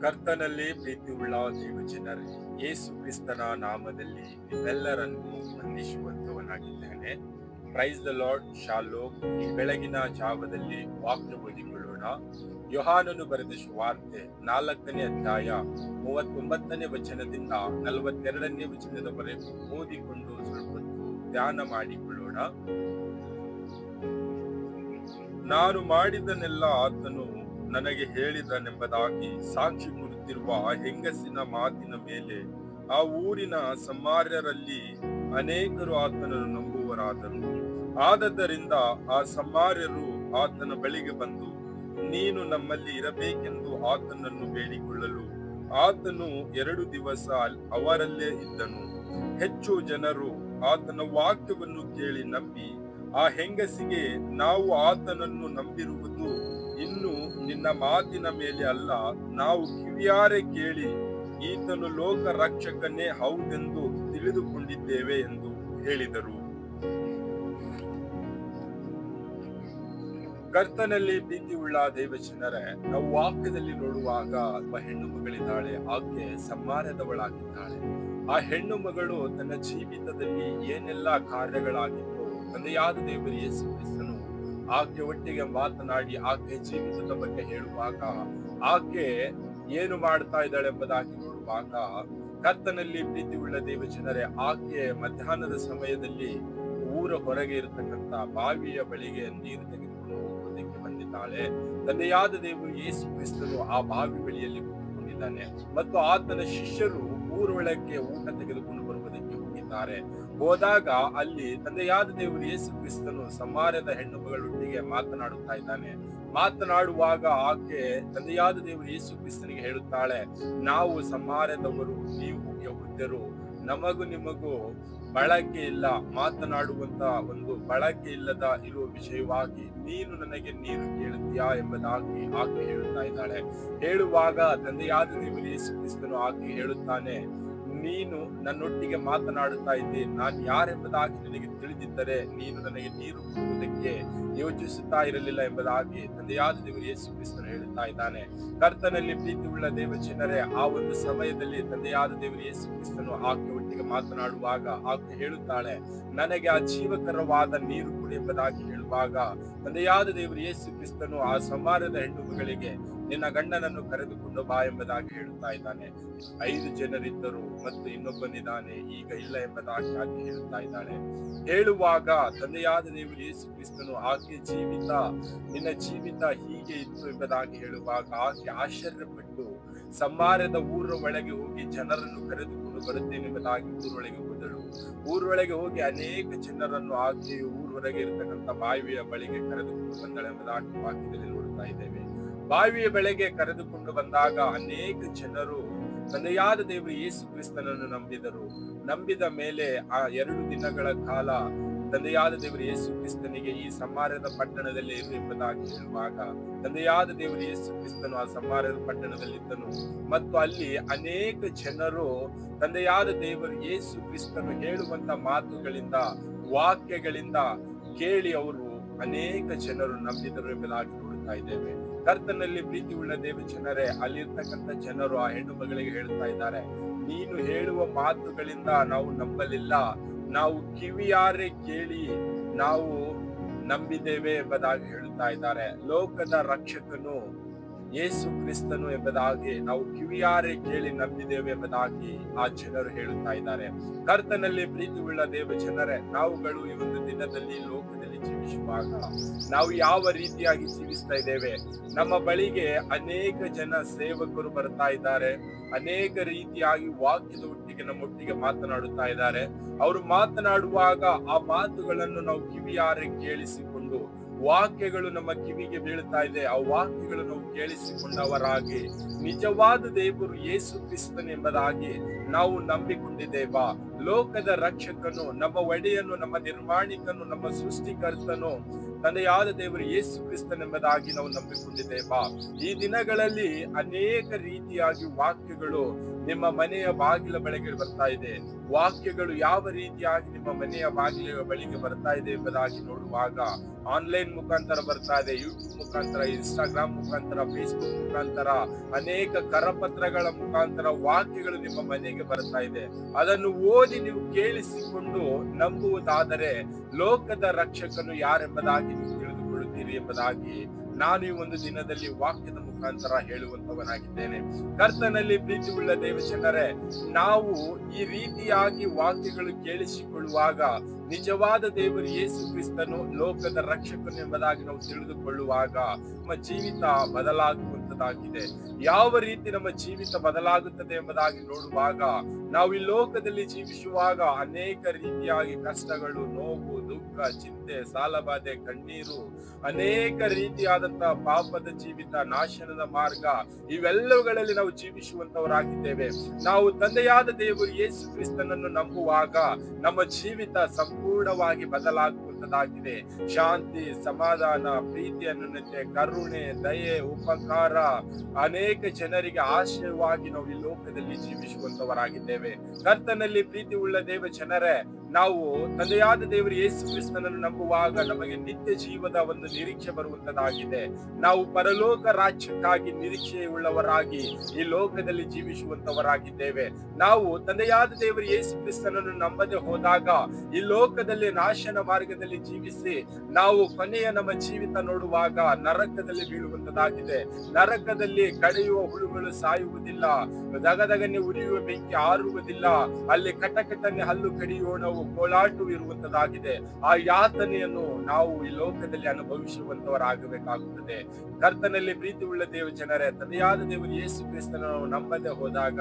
ಕರ್ತನಲ್ಲಿ ಪ್ರೀತಿ ಉಳ್ಳ ದೇವ ಜನರೇ ಯೇಸು ಕ್ರಿಸ್ತನ ನಾಮದಲ್ಲಿ ನಿಮ್ಮೆಲ್ಲರನ್ನು ವಂದಿಸುವಂತವನಾಗಿದ್ದೇನೆ. ಪ್ರೈಸ್ ದ ಲಾರ್ಡ್ ಶಾಲೋ ಈ ಬೆಳಗಿನ ಜಾವದಲ್ಲಿ ವಾಕ್ಯ ಓದಿಕೊಳ್ಳೋಣ. ಯೋಹಾನನು ಬರೆದ ವಾರ್ತೆ ನಾಲ್ಕನೇ ಅಧ್ಯಾಯ ಮೂವತ್ತೊಂಬತ್ತನೇ ವಚನದಿಂದ ನಲವತ್ತೆರಡನೇ ವಚನದವರೆಗೂ ಓದಿಕೊಂಡು ಸ್ವಲ್ಪ ಹೊತ್ತು ಧ್ಯಾನ ಮಾಡಿಕೊಳ್ಳೋಣ. ನಾನು ಮಾಡಿದನೆಲ್ಲ ಆತನು ನನಗೆ ಹೇಳಿದನೆಂಬುದಾಗಿ ಸಾಕ್ಷಿ ಕೊಡುತ್ತಿರುವ ಆ ಹೆಂಗಸಿನ ಮಾತಿನ ಮೇಲೆ ಆ ಊರಿನ ಸಮಾರ್ಯರಲ್ಲಿ ಅನೇಕರು ಆತನನ್ನು ನಂಬುವರಾದರು ಆದದ್ದರಿಂದ ಆ ಸಮಾರ್ಯರು ಆತನ ಬಳಿಗೆ ಬಂದು, ನೀನು ನಮ್ಮಲ್ಲಿ ಇರಬೇಕೆಂದು ಆತನನ್ನು ಬೇಡಿಕೊಳ್ಳಲು ಆತನು ಎರಡು ದಿವಸ ಅವರಲ್ಲೇ ಇದ್ದನು. ಹೆಚ್ಚು ಜನರು ಆತನ ವಾಕ್ಯವನ್ನು ಕೇಳಿ ನಂಬಿ, ಆ ಹೆಂಗಸಿಗೆ ನಾವು ಆತನನ್ನು ನಂಬಿರುವುದು ನಿನ್ನ ಮಾತಿನ ಮೇಲೆ ಅಲ್ಲ, ನಾವು ಕಿವಿಯಾರೆ ಕೇಳಿ ಈತನು ಲೋಕ ರಕ್ಷಕನೇ ಹೌದೆಂದು ತಿಳಿದುಕೊಂಡಿದ್ದೇವೆ ಎಂದು ಹೇಳಿದರು. ಕರ್ತನಲ್ಲಿ ಪ್ರೀತಿ ಉಳ್ಳ ದೇವಚನರೇ ನಾವು ವಾಕ್ಯದಲ್ಲಿ ನೋಡುವಾಗ ಒಬ್ಬ ಹೆಣ್ಣು ಮಗಳಿದ್ದಾಳೆ, ಆಕೆ ಸಮ್ಮಾನದವಳಾಗಿದ್ದಾಳೆ ಆ ಹೆಣ್ಣು ಮಗಳು ತನ್ನ ಜೀವಿತದಲ್ಲಿ ಏನೆಲ್ಲ ಕಾರ್ಯಗಳಾಗಿತ್ತು ತಂದೆಯಾದ ದೇವರು ಯೇಸು ಆಕೆ ಒಟ್ಟಿಗೆ ಮಾತನಾಡಿ ಆಕೆ ಜೀವಿತದ ಬಗ್ಗೆ ಹೇಳುವಾಗ ಆಕೆ ಏನು ಮಾಡ್ತಾ ಇದ್ದಾಳೆ ಎಂಬುದಾಗಿ ನೋಡುವಾಗ ಕರ್ತನಲ್ಲಿ ಪ್ರೀತಿ ಉಳ್ಳ ದೇವ ಜನರೇ ಆಕೆ ಮಧ್ಯಾಹ್ನದ ಸಮಯದಲ್ಲಿ ಊರ ಹೊರಗೆ ಇರತಕ್ಕಂತ ಬಾವಿಯ ಬಳಿಗೆ ನೀರು ತೆಗೆದುಕೊಂಡು ಹೋಗುವುದಕ್ಕೆ ಬಂದಿದ್ದಾಳೆ. ತಂದೆಯಾದ ದೇವರು ಯೇಸು ಕ್ರಿಸ್ತನು ಆ ಬಾವಿ ಬಳಿಯಲ್ಲಿ ಕುಳಿತುಕೊಂಡಿದ್ದಾನೆ. ಮತ್ತು ಆತನ ಶಿಷ್ಯರು ಊರೊಳಕ್ಕೆ ಊಟ ತೆಗೆದುಕೊಂಡು ಹೋಗಿದ್ದಾರೆ ಹೋದಾಗ ಅಲ್ಲಿ ತಂದೆಯಾದ ದೇವರು ಯೇಸು ಕ್ರಿಸ್ತನು ಸಮಾರ್ಯದ ಹೆಣ್ಣು ಮಗಳೊಟ್ಟಿಗೆ ಮಾತನಾಡುತ್ತಾ ಇದ್ದಾನೆ. ಮಾತನಾಡುವಾಗ ಆಕೆ ತಂದೆಯಾದ ದೇವರು ಯೇಸು ಕ್ರಿಸ್ತನಿಗೆ ಹೇಳುತ್ತಾಳೆ, ನಾವು ಸಮಾರ್ಯದವರು, ನೀವು ಯಹುದ್ಯರು. ನಮಗೂ ನಿಮಗೂ ಬಳಕೆ ಇಲ್ಲ. ಮಾತನಾಡುವಂತ ಒಂದು ಬಳಕೆ ಇಲ್ಲದ ಇರುವ ವಿಷಯವಾಗಿ ನೀನು ನನಗೆ ನೀರು ಕೇಳುತ್ತೀಯಾ ಎಂಬುದಾಗಿ ಆಕೆ ಹೇಳುತ್ತಾ ಇದ್ದಾಳೆ. ಹೇಳುವಾಗ ತಂದೆಯಾದ ದೇವರು ಯೇಸು ಕ್ರಿಸ್ತನು ಆಕೆ ಹೇಳುತ್ತಾನೆ ನೀನು ನನ್ನೊಟ್ಟಿಗೆ ಮಾತನಾಡುತ್ತಾ ಇದ್ದೆ. ನಾನು ಯಾರೆಂಬುದಾಗಿ ನಿನಗೆ ತಿಳಿದಿದ್ದರೆ ನೀನು ನನಗೆ ನೀರು ಕೊಡುವುದಕ್ಕೆ ಯೋಚಿಸುತ್ತಾ ಇರಲಿಲ್ಲ ಎಂಬುದಾಗಿ ತಂದೆಯಾದ ದೇವರು ಯೇಸು ಕ್ರಿಸ್ತನು ಹೇಳುತ್ತಾ ಇದ್ದಾನೆ. ಕರ್ತನಲ್ಲಿ ಪ್ರೀತಿ ಉಳ್ಳ ದೇವಚನರೇ ಆ ಒಂದು ಸಮಯದಲ್ಲಿ ತಂದೆಯಾದ ದೇವರು ಯೇಸು ಕ್ರಿಸ್ತನು ಆಕೆ ಒಟ್ಟಿಗೆ ಮಾತನಾಡುವಾಗ ಆಕೆ ಹೇಳುತ್ತಾಳೆ, ನನಗೆ ಆ ಜೀವಕರವಾದ ನೀರು ಕುಡಿ ಎಂಬುದಾಗಿ ಹೇಳುವಾಗ ತಂದೆಯಾದ ದೇವರು ಯೇಸು ಕ್ರಿಸ್ತನು ಆ ಸಮಾನದ ಹೆಣ್ಣು ಮಗಳಿಗೆ ನಿನ್ನ ಗಂಡನನ್ನು ಕರೆದುಕೊಂಡು ಬಾ ಎಂಬುದಾಗಿ ಹೇಳುತ್ತಾ ಇದ್ದಾನೆ. ಐದು ಜನರಿದ್ದರು ಮತ್ತು ಇನ್ನೊಬ್ಬನಿದ್ದಾನೆ, ಈಗ ಇಲ್ಲ ಎಂಬುದಾಗಿ ಆಕೆ ಹೇಳುತ್ತಾ ಇದ್ದಾಳೆ. ಹೇಳುವಾಗ, ತಂದೆಯಾದ ನೀವು ಯೇಸು ಕ್ರಿಸ್ತನು ಆಕೆ ಜೀವಿತ, ನಿನ್ನ ಜೀವಿತ ಹೀಗೆ ಇತ್ತು ಎಂಬುದಾಗಿ ಹೇಳುವಾಗ ಆಕೆ ಆಶ್ಚರ್ಯಪಟ್ಟು, ಸಮಾರ್ಯದ ಊರ ಒಳಗೆ ಹೋಗಿ ಜನರನ್ನು ಕರೆದುಕೊಂಡು ಬರುತ್ತೇನೆ ಎಂಬುದಾಗಿ ಊರೊಳಗೆ ಹೋದಳು. ಊರೊಳಗೆ ಹೋಗಿ ಅನೇಕ ಜನರನ್ನು ಆಕೆ ಊರೊಳಗೆ ಇರತಕ್ಕಂತ ಬಾವಿಯ ಬಳಿಗೆ ಕರೆದುಕೊಂಡು ಬಂದಳೆಂಬುದಾಗಿ ವಾಕ್ಯದಲ್ಲಿ ನೋಡುತ್ತಾ ಇದ್ದೇವೆ. ಬಾವಿಯ ಬೆಳೆಗೆ ಕರೆದುಕೊಂಡು ಬಂದಾಗ ಅನೇಕ ಜನರು ತಂದೆಯಾದ ದೇವರು ಯೇಸು ಕ್ರಿಸ್ತನನ್ನು ನಂಬಿದರು. ನಂಬಿದ ಮೇಲೆ ಆ ಎರಡು ದಿನಗಳ ಕಾಲ ತಂದೆಯಾದ ದೇವರು ಯೇಸು ಕ್ರಿಸ್ತನಿಗೆ ಈ ಸಮಾರ್ಯದ ಪಟ್ಟಣದಲ್ಲಿ ಇರು ಎಂಬುದಾಗಿ ಹೇಳುವಾಗ ತಂದೆಯಾದ ದೇವರು ಯೇಸು ಕ್ರಿಸ್ತನು ಆ ಸಮಾರ್ಯದ ಪಟ್ಟಣದಲ್ಲಿದ್ದನು. ಮತ್ತು ಅಲ್ಲಿ ಅನೇಕ ಜನರು ತಂದೆಯಾದ ದೇವರು ಯೇಸು ಕ್ರಿಸ್ತನು ಹೇಳುವಂತ ಮಾತುಗಳಿಂದ, ವಾಕ್ಯಗಳಿಂದ ಕೇಳಿ ಅವರು ಅನೇಕ ಜನರು ನಂಬಿದರು ಎಂಬುದಾಗಿ ನೋಡುತ್ತಾ ಇದ್ದೇವೆ. ಕರ್ತನಲ್ಲಿ ಪ್ರೀತಿ ಉಳ್ಳ ದೇವ ಜನರೇ, ಅಲ್ಲಿರ್ತಕ್ಕಂಥ ಜನರು ಆ ಹೆಣ್ಣು ಮಗಳಿಗೆ ಹೇಳ್ತಾ ಇದ್ದಾರೆ, ನೀನು ಹೇಳುವ ಮಾತುಗಳಿಂದ ನಾವು ನಂಬಲಿಲ್ಲ. ನಾವು ಕಿವಿಯಾರೆ ಕೇಳಿ ನಾವು ನಂಬಿದ್ದೇವೆ ಎಂಬುದಾಗಿ ಹೇಳುತ್ತಾ ಇದ್ದಾರೆ. ಲೋಕದ ರಕ್ಷಕನು ಯೇಸು ಕ್ರಿಸ್ತನು ಎಂಬುದಾಗಿ ನಾವು ಕಿವಿಯಾರೆ ಕೇಳಿ ನಂಬಿದ್ದೇವೆ ಎಂಬುದಾಗಿ ಆ ಜನರು ಹೇಳುತ್ತಾ ಇದ್ದಾರೆ. ಕರ್ತನಲ್ಲಿ ಪ್ರೀತಿ ಉಳ್ಳ ದೇವ ಜನರೇ, ನಾವುಗಳು ಈ ಒಂದು ದಿನದಲ್ಲಿ ಲೋಕದಲ್ಲಿ ಜೀವಿಸುವಾಗ ನಾವು ಯಾವ ರೀತಿಯಾಗಿ ಜೀವಿಸ್ತಾ ಇದ್ದೇವೆ? ನಮ್ಮ ಬಳಿಗೆ ಅನೇಕ ಜನ ಸೇವಕರು ಬರ್ತಾ ಇದ್ದಾರೆ. ಅನೇಕ ರೀತಿಯಾಗಿ ವಾಕ್ಯದ ಒಟ್ಟಿಗೆ ನಮ್ಮೊಟ್ಟಿಗೆ ಮಾತನಾಡುತ್ತಾ ಇದ್ದಾರೆ. ಅವರು ಮಾತನಾಡುವಾಗ ಆ ಮಾತುಗಳನ್ನು ನಾವು ಕಿವಿಯಾರೆ ಕೇಳಿಸಿಕೊಂಡು, ವಾಕ್ಯಗಳು ನಮ್ಮ ಕಿವಿಗೆ ಬೀಳ್ತಾ ಇದೆ. ಆ ವಾಕ್ಯಗಳು ನಾವು ಕೇಳಿಸಿಕೊಂಡವರಾಗಿ, ನಿಜವಾದ ದೇವರು ಯೇಸು ಕ್ರಿಸ್ತನ್ ಎಂಬುದಾಗಿ ನಾವು ನಂಬಿಕೊಂಡು ನಂಬಿಕೊಂಡಿದ್ದೇವಾ ಲೋಕದ ರಕ್ಷಕನು, ನಮ್ಮ ಒಡೆಯನು, ನಮ್ಮ ನಿರ್ಮಾಣಿಕನು, ನಮ್ಮ ಸೃಷ್ಟಿಕರ್ತನು, ತಂದೆಯಾದ ದೇವರು ಯೇಸು ಕ್ರಿಸ್ತನೆಂಬುದಾಗಿ ನಾವು ನಂಬಿಕೊಂಡಿದ್ದೇವಾ? ಈ ದಿನಗಳಲ್ಲಿ ಅನೇಕ ರೀತಿಯಾಗಿ ವಾಕ್ಯಗಳು ನಿಮ್ಮ ಮನೆಯ ಬಾಗಿಲ ಬಳಿಗೆ ಬರ್ತಾ ಇದೆ. ವಾಕ್ಯಗಳು ಯಾವ ರೀತಿಯಾಗಿ ನಿಮ್ಮ ಮನೆಯ ಬಾಗಿಲ ಬಳಿಗೆ ಬರ್ತಾ ಇದೆ ಎಂಬುದಾಗಿ ನೋಡುವಾಗ ಆನ್ಲೈನ್ ಮುಖಾಂತರ ಬರ್ತಾ ಇದೆ, ಯೂಟ್ಯೂಬ್ ಮುಖಾಂತರ, ಇನ್ಸ್ಟಾಗ್ರಾಮ್ ಮುಖಾಂತರ, ಫೇಸ್ಬುಕ್ ಮುಖಾಂತರ, ಅನೇಕ ಕರಪತ್ರಗಳ ಮುಖಾಂತರ ವಾಕ್ಯಗಳು ನಿಮ್ಮ ಮನೆಗೆ ಬರ್ತಾ ಇದೆ. ಅದನ್ನು ಓದಿ ನೀವು ಕೇಳಿಸಿಕೊಂಡು ನಂಬುವುದಾದರೆ ಲೋಕದ ರಕ್ಷಕನು ಯಾರೆಂಬುದಾಗಿ ನೀವು ತಿಳಿದುಕೊಳ್ಳುತ್ತೀರಿ ಎಂಬುದಾಗಿ ನಾನು ಈ ಒಂದು ದಿನದಲ್ಲಿ ವಾಕ್ಯದ ಮುಖಾಂತರ ಹೇಳುವಂತವನಾಗಿದ್ದೇನೆ ಕರ್ತನಲ್ಲಿ ಪ್ರೀತಿ ಉಳ್ಳ ನಾವು ಈ ರೀತಿಯಾಗಿ ವಾಕ್ಯಗಳು ಕೇಳಿಸಿಕೊಳ್ಳುವಾಗ ನಿಜವಾದ ದೇವರು ಯೇಸು ಕ್ರಿಸ್ತನು ಲೋಕದ ರಕ್ಷಕನು ಎಂಬುದಾಗಿ ನಾವು ತಿಳಿದುಕೊಳ್ಳುವಾಗ ನಮ್ಮ ಜೀವಿತ ಬದಲಾಗುವಂತದಾಗಿದೆ ಯಾವ ರೀತಿ ನಮ್ಮ ಜೀವಿತ ಬದಲಾಗುತ್ತದೆ ಎಂಬುದಾಗಿ ನೋಡುವಾಗ, ನಾವು ಈ ಲೋಕದಲ್ಲಿ ಜೀವಿಸುವಾಗ ಅನೇಕ ರೀತಿಯಾಗಿ ಕಷ್ಟಗಳು, ನೋವು, ದುಃಖ, ಚಿಂತೆ, ಸಾಲಬಾಧೆ, ಕಣ್ಣೀರು, ಅನೇಕ ರೀತಿಯಾದಂತಹ ಪಾಪದ ಜೀವಿತ ನಾಶನದ ಮಾರ್ಗ, ಇವೆಲ್ಲವುಗಳಲ್ಲಿ ನಾವು ಜೀವಿಸುವಂತವರಾಗಿದ್ದೇವೆ ನಾವು ತಂದೆಯಾದ ದೇವರು ಯೇಸು ಕ್ರಿಸ್ತನನ್ನು ನಂಬುವಾಗ ನಮ್ಮ ಜೀವಿತ ಸಂಪೂರ್ಣವಾಗಿ ಬದಲಾಗುವಂತದಾಗಿದೆ ಶಾಂತಿ, ಸಮಾಧಾನ ಪ್ರೀತಿಯನ್ನು ಕರುಣೆ, ದಯೆ, ಉಪಕಾರ ಅನೇಕ ಜನರಿಗೆ ಆಶ್ರಯವಾಗಿ ನಾವು ಈ ಲೋಕದಲ್ಲಿ ಜೀವಿಸುವಂತವರಾಗಿದ್ದೇವೆ. ಕರ್ತನಲ್ಲಿ ಪ್ರೀತಿ ಉಳ್ಳ ದೇವ ಜನರೇ ನಾವು ತಂದೆಯಾದ ದೇವರು ಯೇಸು ಕ್ರಿಸ್ತನನ್ನು ನಂಬುವಾಗ ನಮಗೆ ನಿತ್ಯ ಜೀವದ ಒಂದು ನಿರೀಕ್ಷೆ ಬರುವಂತದಾಗಿದೆ ನಾವು ಪರಲೋಕ ರಾಜ್ಯಕ್ಕಾಗಿ ನಿರೀಕ್ಷೆ ಉಳ್ಳವರಾಗಿ ಈ ಲೋಕದಲ್ಲಿ ಜೀವಿಸುವಂತವರಾಗಿದ್ದೇವೆ. ನಾವು ತಂದೆಯಾದ ದೇವರು ಯೇಸು ಕ್ರಿಸ್ತನನ್ನು ನಂಬದೆ ಹೋದಾಗ ಈ ಲೋಕದಲ್ಲಿ ನಾಶನ ಮಾರ್ಗದಲ್ಲಿ ಜೀವಿಸಿ ನಾವು ಕೊನೆಯ ನಮ್ಮ ಜೀವಿತ ನೋಡುವಾಗ ನರಕದಲ್ಲಿ ಬೀಳುವಂತದಾಗಿದೆ ನರಕದಲ್ಲಿ ಕಡಿಯುವ ಹುಳುಗಳು ಸಾಯುವುದಿಲ್ಲ. ದಗದಗನೆ ಉರಿಯುವ ಬೆಂಕಿ ಆರುವುದಿಲ್ಲ. ಅಲ್ಲಿ ಕಟಕಟನೆ ಹಲ್ಲು ಕಡಿಯೋಣವು ಕೋಲಾಟವು ಇರುವಂತದಾಗಿದೆ ಆ ಯಾತನೆಯನ್ನು ನಾವು ಈ ಲೋಕದಲ್ಲಿ ಅನುಭವಿಸುವಂತವರಾಗಬೇಕಾಗುತ್ತದೆ. ಕರ್ತನಲ್ಲಿ ಪ್ರೀತಿ ಉಳ್ಳ ದೇವ ಜನರೇ, ತಂದೆಯಾದ ದೇವರು ಯೇಸು ಕ್ರಿಸ್ತನ ನಂಬದೆ ಹೋದಾಗ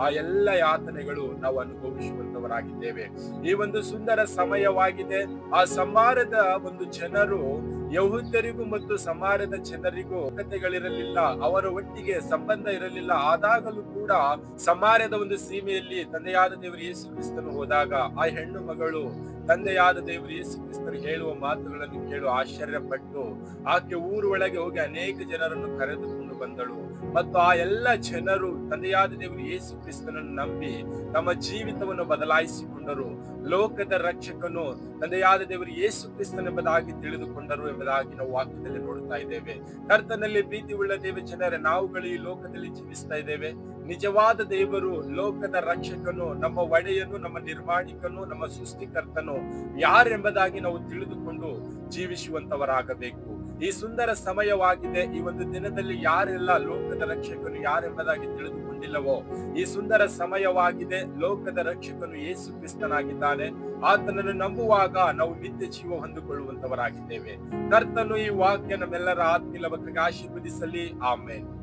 ಆ ಎಲ್ಲ ಯಾತನೆಗಳು ನಾವು ಅನುಭವಿಸುವಂತವರಾಗಿದ್ದೇವೆ. ಈ ಒಂದು ಸುಂದರ ಸಮಯವಾಗಿದೆ. ಆ ಸಂವಾರದ ಒಂದು ಜನರು ಯಹೂದ್ಯರಿಗೂ ಮತ್ತು ಸಮಾಜದ ಜನರಿಗೂ ಕಥೆಗಳಿರಲಿಲ್ಲ ಅವರ ಒಟ್ಟಿಗೆ ಸಂಬಂಧ ಇರಲಿಲ್ಲ. ಆದಾಗಲೂ ಕೂಡ ಸಮಾರ್ಯದ ಒಂದು ಸೀಮೆಯಲ್ಲಿ ತಂದೆಯಾದ ದೇವರು ಯೇಸು ಕ್ರಿಸ್ತನು ಹೋದಾಗ ಆ ಹೆಣ್ಣು ಮಗಳು ತಂದೆಯಾದ ದೇವರು ಯೇಸು ಕ್ರಿಸ್ತನು ಹೇಳುವ ಮಾತುಗಳನ್ನು ಕೇಳು, ಆಶ್ಚರ್ಯಪಟ್ಟು ಆಕೆ ಊರು ಒಳಗೆ ಹೋಗಿ ಅನೇಕ ಜನರನ್ನು ಕರೆದುಕೊಂಡು ಬಂದಳು. ಮತ್ತು ಆ ಎಲ್ಲ ಜನರು ತಂದೆಯಾದ ದೇವರು ಯೇಸು ಕ್ರಿಸ್ತನನ್ನು ನಂಬಿ ತಮ್ಮ ಜೀವಿತವನ್ನು ಬದಲಾಯಿಸಿಕೊಂಡರು. ಲೋಕದ ರಕ್ಷಕನು ತಂದೆಯಾದ ದೇವರು ಯೇಸು ಕ್ರಿಸ್ತನೆಂಬುದಾಗಿ ತಿಳಿದುಕೊಂಡರು ಎಂಬುದಾಗಿ ನಾವು ವಾಕ್ಯದಲ್ಲಿ ನೋಡುತ್ತಾ ಇದ್ದೇವೆ. ಕರ್ತನಲ್ಲಿ ಪ್ರೀತಿ ಉಳ್ಳ ದೇವ ಜನರೇ, ನಾವುಗಳು ಈ ಲೋಕದಲ್ಲಿ ಜೀವಿಸ್ತಾ ಇದ್ದೇವೆ. ನಿಜವಾದ ದೇವರು, ಲೋಕದ ರಕ್ಷಕನು, ನಮ್ಮ ಒಡೆಯನು, ನಮ್ಮ ನಿರ್ಮಾಣಿಕನು, ನಮ್ಮ ಸೃಷ್ಟಿಕರ್ತನು. ಯಾರೆಂಬುದಾಗಿ ನಾವು ತಿಳಿದುಕೊಂಡು ಜೀವಿಸುವಂತವರಾಗಬೇಕು. ಈ ಸುಂದರ ಸಮಯವಾಗಿದೆ. ಈ ಒಂದು ದಿನದಲ್ಲಿ ಯಾರೆಲ್ಲ ಲೋಕದ ರಕ್ಷಕನು ಯಾರೆಂಬುದಾಗಿ ತಿಳಿದುಕೊಂಡಿಲ್ಲವೋ, ಈ ಸುಂದರ ಸಮಯವಾಗಿದೆ. ಲೋಕದ ರಕ್ಷಕನು ಯೇಸು ಕ್ರಿಸ್ತನಾಗಿದ್ದಾನೆ. ಆತನನ್ನು ನಂಬುವಾಗ ನಾವು ನಿತ್ಯ ಜೀವ ಹೊಂದಿಕೊಳ್ಳುವಂತವರಾಗಿದ್ದೇವೆ. ಕರ್ತನು ಈ ವಾಕ್ಯ ನಮ್ಮೆಲ್ಲರ ಆತ್ಮೀಲವತ್ತಿಗೆ ಆಶೀರ್ವದಿಸಲಿ. ಆಮೇಲೆ